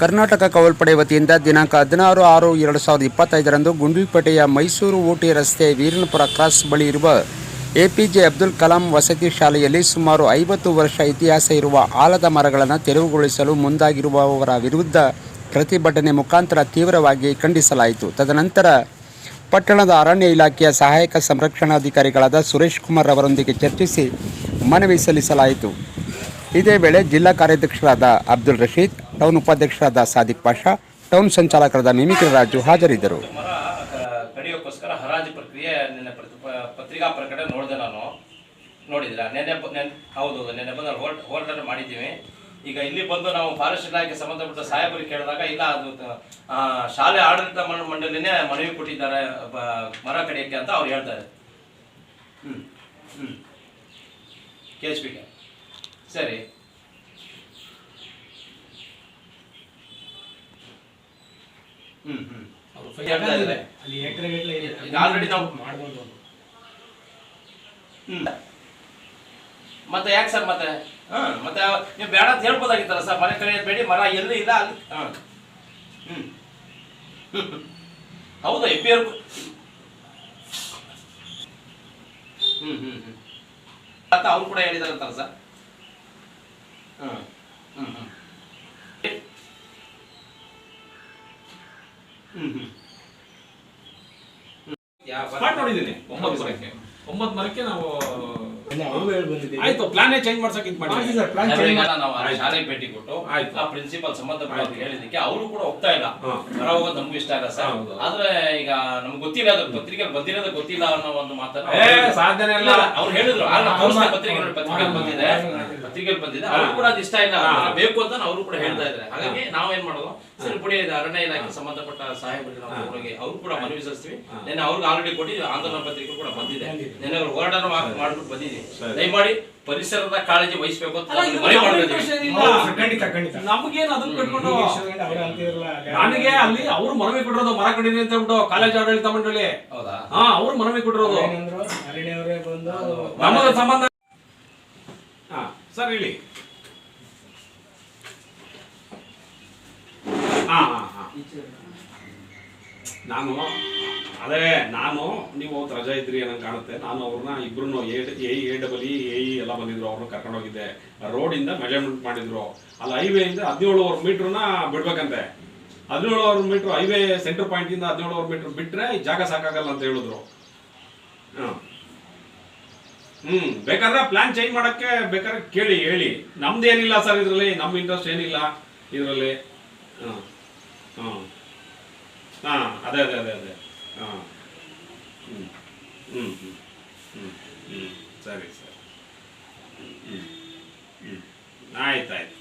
ಕರ್ನಾಟಕ ಕವಲ್ಪಡೆ ವತಿಯಿಂದ ದಿನಾಂಕ ಹದಿನಾರು ಆರು ಎರಡು ಸಾವಿರದ ಇಪ್ಪತ್ತೈದರಂದು ಗುಂಡ್ಲುಪೇಟೆಯ ಮೈಸೂರು ಊಟಿ ರಸ್ತೆ ವೀರನಪುರ ಕ್ರಾಸ್ ಬಳಿ ಇರುವ ಎಪಿಜೆ ಅಬ್ದುಲ್ ಕಲಾಂ ವಸತಿ ಶಾಲೆಯಲ್ಲಿ ಸುಮಾರು ಐವತ್ತು ವರ್ಷ ಇತಿಹಾಸ ಇರುವ ಆಲದ ಮರಗಳನ್ನು ತೆರವುಗೊಳಿಸಲು ಮುಂದಾಗಿರುವವರ ವಿರುದ್ಧ ಪ್ರತಿಭಟನೆ ಮುಖಾಂತರ ತೀವ್ರವಾಗಿ ಖಂಡಿಸಲಾಯಿತು. ತದನಂತರ ಪಟ್ಟಣದ ಅರಣ್ಯ ಇಲಾಖೆಯ ಸಹಾಯಕ ಸಂರಕ್ಷಣಾಧಿಕಾರಿಗಳಾದ ಸುರೇಶ್ ಕುಮಾರ್ ಅವರೊಂದಿಗೆ ಚರ್ಚಿಸಿ ಮನವಿ ಸಲ್ಲಿಸಲಾಯಿತು. ಇದೇ ವೇಳೆ ಜಿಲ್ಲಾ ಕಾರ್ಯಾಧ್ಯಕ್ಷರಾದ ಅಬ್ದುಲ್ ರಶೀದ್ ಟೌನ್ ಉಪಾಧ್ಯಕ್ಷರಾದ ಸಾದಿಕ್ ಪಾಷ, ಟೌನ್ ಸಂಚಾಲಕರಾದ ಮಿಮಿಕ್ರಿ ರಾಜು ಹಾಜರಿದ್ದರು. ಕಡಿಯೋಕ್ಕೋಸ್ಕರ ಹರಾಜು ಪ್ರಕ್ರಿಯೆ ನಿನ್ನೆ ಪತ್ರಿಕಾ ಪ್ರಕಟಣೆ ನೋಡಿದೆ ನಾನು. ನೋಡಿದಿರಾ? ನೆನ್ನೆ ನೆನ್, ಹೌದು, ನೆನ್ನೆ ಬಂದು ಹೋಲ್ಡ್ ಹೋಲ್ಡರ್ ಮಾಡಿದ್ದೀವಿ. ಈಗ ಇಲ್ಲಿ ಬಂದು ನಾವು ಫಾರೆಸ್ಟ್ ಇಲಾಖೆ ಸಂಬಂಧಪಟ್ಟ ಸಾಹೇಬರಿಗೆ ಕೇಳಿದಾಗ, ಇಲ್ಲ, ಅದು ಶಾಲೆ ಆಡಳಿತ ಮಂಡ- ಮಂಡಳಿನೇ ಮನವಿ ಕೊಟ್ಟಿದ್ದಾರೆ ಮರ ಕಡಿಯೋಕ್ಕೆ ಅಂತ ಅವ್ರು ಹೇಳ್ತಾರೆ. ಹ್ಞೂ ಹ್ಞೂ ಕೆ ಸರಿ. ಹ್ಮ್ ಹ್ಮ್. ಹೇಳ್ತಾ ಅಲ್ಲಿ ಎಕರೆಗಟ್ಟಲೆ ಇದೆ. ಈಗ ನಾವು- ಮಾಡ್ಬೋದು ಹ್ಮ್. ಮತ್ತೆ ಯಾಕೆ ಸರ್ ಮತ್ತೆ? ಹಾ ಮತ್ತೆ ನೀವು ಬೇಡ ಅಂತ ಹೇಳ್ಬೋದಾಗಿತ್ತಲ್ಲ ಸರ್ ಮನೆ ಕಡೆ ಬೇಡಿ ಮರ ಎಲ್ಲಿ ಇಲ್ಲ ಅಲ್ಲಿ. ಹಾ. ಹ್ಮ್. ಹೌದಾ ಎ ಪಿ ಹ್ಮ್ ಅಂತ ಅವ್ರು ಕೂಡ ಹೇಳಿದಾರಂತಲ್ಲ ಸರ್. ಹ್ಮ್ ಹ್ಞೂ ಹ್ಮ್. ನೋಡಿದ್ದೀನಿ. ಒಂಬತ್ತು ಮರಕ್ಕೆ. ಒಂಬತ್ತು ಮರಕ್ಕೆ ನಾವು ಹೇಳಿ ಬಂದಿದ್ದೀವಿ. ಆಯ್ತು ಪ್ಲಾನೇ ಚೇಂಜ್ ಮಾಡ್ಸಕ್ ಇದು ಮಾಡಿ ಸರ್, ಈಗ ಮಾಡಿ. ನಾವು ಆ. ಶಾಲೆಗೆ ಭೇಟಿ ಕೊಟ್ಟು ಆಯ್ತು. ಆ ಪ್ರಿನ್ಸಿಪಲ್ ಸಂಬಂಧಪಟ್ಟ. ಹೇಳಿದಕ್ಕೆ ಅವರು ಕೂಡ ಹೋಗ್ತಾ ಇಲ್ಲ. ಹೊರ ಹೋಗೋದು ನಮ್ಗೂ ಇಷ್ಟ ಇಲ್ಲ ಸರ್. ಹೌದು. ಆದ್ರೆ ಈಗ ನಮ್ಗೆ ಗೊತ್ತಿಲ್ಲ ಅದು ಪತ್ರಿಕೆ ಬಂದಿರೋದ ಗೊತ್ತಿಲ್ಲ ಅನ್ನೋ ಒಂದು ಮಾತನ್ನ ಏ ಇಲ್ಲ. ಅವ್ರು ಹೇಳಿದ್ರು. ಆಗ ನಾವು ತೋರಿಸ್ದೆ ಪತ್ರಿಕೆ ನೋಡಿ ಪತ್ರಿಕೆಯಲ್ಲಿ ಬಂದಿದೆ. ಪತ್ರಿಕೆ ಬಂದಿದೆ. ಅವ್ರು ಕೂಡ ಅದು ಇಷ್ಟ ಇಲ್ಲ. ಬೇಕು ಅಂತ ಅವರು ಕೂಡ ಹೇಳ್ತಾ ಇದ್ದಾರೆ. ಹಾಗಾಗಿ ನಾವೇನ್ ಮಾಡೋದು? ಸರಿ ಪುಡಿ ಇದು ಅರಣ್ಯ ಇಲಾಖೆ ಸಂಬಂಧಪಟ್ಟ ಸಾಹೇಬರಿಗೆ ನಾವು ಅವ್ರಿಗೆ ಅವ್ರು ಕೂಡ ಮನವಿ ಸಲ್ಲಿಸ್ತೀವಿ. ನಿನ್ನೆ ಅವ್ರಿಗೆ ಆಲ್ರೆಡಿ ಕೊಟ್ಟು ಆಂದೋಲನ ಪತ್ರಿಕೆ ಕೂಡ ಬಂದಿದೆ. ನಿನ್ನೆ ಅವ್ರು ಹೋರಾಟ ಮಾಡ್ಬಿಟ್ಟು ಬಂದಿದ್ದೀವಿ. ದಯಮಾಡಿ ಪರಿಸರದ ಕಾಳಜಿ ವಹಿಸಬೇಕು ಅಂತ ಮನವಿ. ಹೌದು, ಖಂಡಿತ ಖಂಡಿತ. ನಮಗೇನು ಅದನ್ನ ಕಟ್ಕೊಂಡು ಅವ್ರು ನನಗೆ ಅಲ್ಲಿ ಅವ್ರು ಮನವಿ ಕೊಟ್ಟಿರೋದು ಮರ ಕಡಿಮೆ ಅಂತ ಹೇಳ್ಬಿಟ್ಟು ಕಾಲೇಜ್ ಆಡಳಿತ ಮಂಡಳಿ. ಹೌದಾ? ಹಾ ಅವ್ರು ಮನವಿ ಕೊಟ್ಟಿರೋದು. ಏನಂದ್ರು ಅರಣ್ಯವರೇ ಬಂದು ನಮಗೆ ಸಂಬಂಧ ಹಾ ಸರ್ ಹೇಳಿ. ಹಾ ಹಾ ಹಾ. ನಾನು, ಅದೇ ನಾನು, ನೀವು ಅವತ್ತು ರಜಾ ಇದ್ರಿ ಅನ್ನಂಗೆ ಕಾಣುತ್ತೆ. ನಾನು ಅವ್ರನ್ನ ಇಬ್ರು A A double E A, E ಎಲ್ಲ ಬಂದಿದ್ರು, ಅವ್ರನ್ನ ಕರ್ಕೊಂಡು ಹೋಗಿದ್ದೆ. ರೋಡಿಂದ ಮೆಜರ್ಮೆಂಟ್ ಮಾಡಿದ್ರು. ಅಲ್ಲಿ ಹೈವೇಯಿಂದ ಹದಿನೇಳುವರೆ ಮೀಟ್ರನ್ನ ಬಿಡ್ಬೇಕಂತೆ. ಹದಿನೇಳುವರೆ ಮೀಟ್ರ್ ಹೈವೇ ಸೆಂಟರ್ ಪಾಯಿಂಟಿಂದ ಹದಿನೇಳುವರೆ ಮೀಟ್ರ್ ಬಿಟ್ಟರೆ ಜಾಗ ಸಾಕಾಗಲ್ಲ ಅಂತ ಹೇಳಿದ್ರು. ಹಾಂ. ಹ್ಮ್, ಬೇಕಾದ್ರೆ ಪ್ಲಾನ್ ಚೇಂಜ್ ಮಾಡಕ್ಕೆ ಬೇಕಾದ್ರೆ ಕೇಳಿ, ಹೇಳಿ. ನಮ್ದೇನಿಲ್ಲ ಸರ್ ಇದರಲ್ಲಿ, ನಮ್ಮ ಇಂಟ್ರೆಸ್ಟ್ ಏನಿಲ್ಲ ಇದರಲ್ಲಿ. ಹಾಂ ಹಾಂ. ಹಾಂ ಅದೇ ಅದೇ ಅದೇ ಅದೇ ಹಾಂ ಹ್ಞೂ ಹ್ಞೂ ಹ್ಞೂ ಹ್ಞೂ ಹ್ಞೂ ಸರಿ ಸರಿ ಹ್ಞೂ ಹ್ಞೂ ಆಯ್ತು ಆಯ್ತು